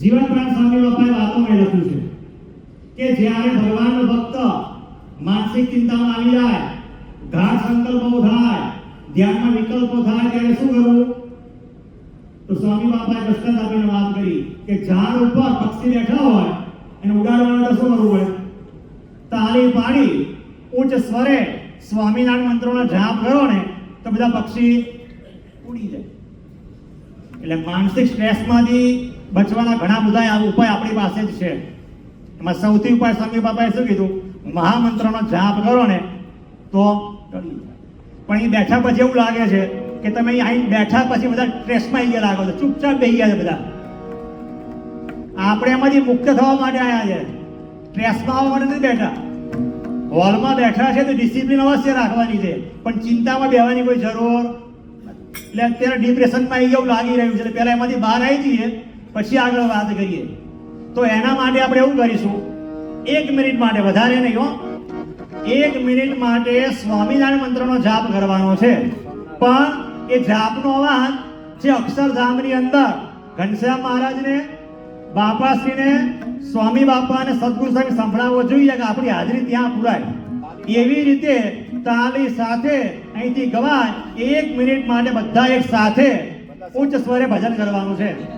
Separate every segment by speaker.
Speaker 1: જીવન પ્રાણ સ્વામી બાપાએ વાતોમાં લખ્યું છે કે જ્યારે ભગવાનનો ભક્ત માનસિક ચિંતામાં આવી જાય, ગાઢ સંકલ્પો થાય, ધ્યાનમાં વિકલ્પો થાય, ત્યારે શું કરવું? તો સ્વામી બાપાએ દ્રષ્ટાંત આપીને વાત કરી કે ઝાડ ઉપર પક્ષી બેઠા હોય, એને ઉડાડવા તો શું કરવું હોય? તાળી પાડી, ઉચ્ચ સ્વરે સ્વામિનારાયણ મંત્રોનો જાપ કરો ને, તો બધા પક્ષી ઉડી જાય. એટલે માનસિક સ્ટ્રેસમાંથી બચવાના ઘણા બધા ઉપાય આપણી પાસે જ છે. એમાં સૌથી ઉપાય સ્વામી બાપાએ શું કીધું? મહામંત્રનો જાપ કરો ને તો પણ એ બેઠા પછી એવું લાગે છે કે તમે અહીં બેઠા પછી બધા સ્ટ્રેસમાં આવી ગયા લાગો છો. ચૂપચાપ બેસી ગયા છે બધા. આપણે એમાંથી મુક્ત થવા માટે આવ્યા છે. સ્ટ્રેસમાં આવવા માટે નથી બેઠા. હોલમાં બેઠા છે તો ડિસિપ્લિન અવશ્ય રાખવાની છે. પણ ચિંતામાં બેહવાની કોઈ જરૂર એટલે અત્યારે ડિપ્રેશનમાં આવી એવું લાગી રહ્યું છે. પહેલાં એમાંથી બહાર આવી જઈએ. પછી આગળ વાત કરીએ. તો એના માટે આપણે એવું કરીશું. એક મિનિટ માટે વધારે નહીં હો. એક મિનિટ માટે સ્વામિનારાયણ મંત્રનો જાપ કરવાનો છે. પણ એ જાપનો અવાજ જે અક્ષરધામની અંદર ઘનશ્યામ મહારાજને, બાપાશ્રીને, સ્વામી બાપાને સદગુરુ સાહેબ સંભળાવવો જોઈએ કે આપણી હાજરી ત્યાં પુરાય. એવી રીતે તાલી સાથે અહીંથી ગવાય. એક મિનિટ માટે બધા એક સાથે ઉચ્ચ સ્વરે ભજન કરવાનું છે.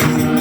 Speaker 2: Thank you.